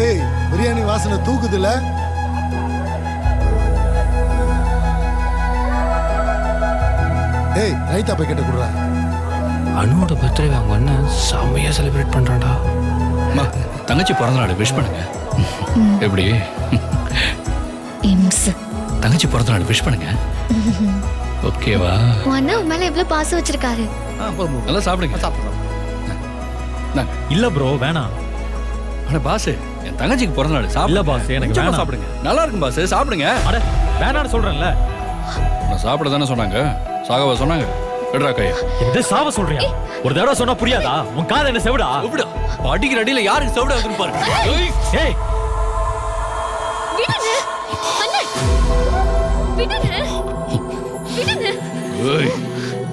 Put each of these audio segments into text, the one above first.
ஏய் பிரியாணி வாசனை தூக்குதுல ஏய் ரைத்தா பாக்கெட்ட குடுறா. அனுவோட பர்த்டே அவங்க அண்ணன் செம்மையா செலிப்ரேட் பண்றான்டா. அம்மா, தங்கச்சி பிறந்த நாள் விஷ் பண்ணுங்க. எப்படி? தங்கச்சி பிறந்த நாள் விஷ் பண்ணுங்க. ஓகேவா அண்ணா உன் மேல எவ்வளவு பாசம் வச்சிருக்காரு. நல்லா சாப்பிடுங்க. இல்ல ப்ரோ வேணாம். அட பாஸ் என் தங்கச்சிக்கு பிறந்த நாள். இல்ல boss, எனக்கு வேணாம். சாப்பிடுங்க. நல்லா இருக்கும் பாஸ் சாப்பிடுங்க. அட வேணான்னு சொல்றேன்ல. நான் சாப்பிட தானே சொன்னாங்க? சாகவா சொன்னாங்க. விடுறா கையா. எந்த சாவ சொல்றியா? ஒரு தடவை சொன்னா புரியாதா? உன் காது என்ன செவிடா? விடா அடிக்கிற அடியில யாருக்கு செவிட வந்து பாருங்க ஏய், ஏய்.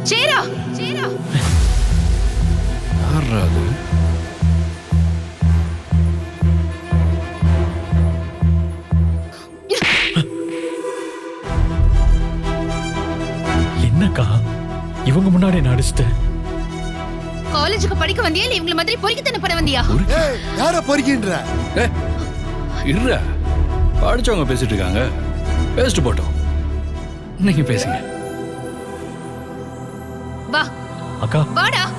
சேரா. சேரா. அது? என்னக்கா இவங்க முன்னாடி நான் அடிச்சிட்டேன் காலேஜுக்கு படிக்க வந்தியா? இல்ல இவங்கள மாதிரி பொறுக்கித்தனை பண்ண வந்தியா? ஏய் யார பொறுக்கின்ற? இருடா. படிச்சவங்க பேசிட்டு இருக்காங்க. பேசிட்டு போட்டோம். நீங்க பேசுங்க. வா. அக்கா. வாடா.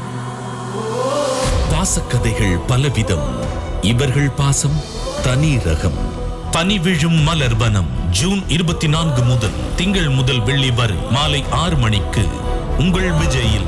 பாசக்கதைகள் பலவிதம். இவர்கள் பாசம் தனி ரகம். பனி விழும் மலர்வனம். ஜூன் இருபத்தி நான்கு முதல் திங்கள் முதல் வெள்ளி வரை மாலை ஆறு மணிக்கு உங்கள் விஜயில்.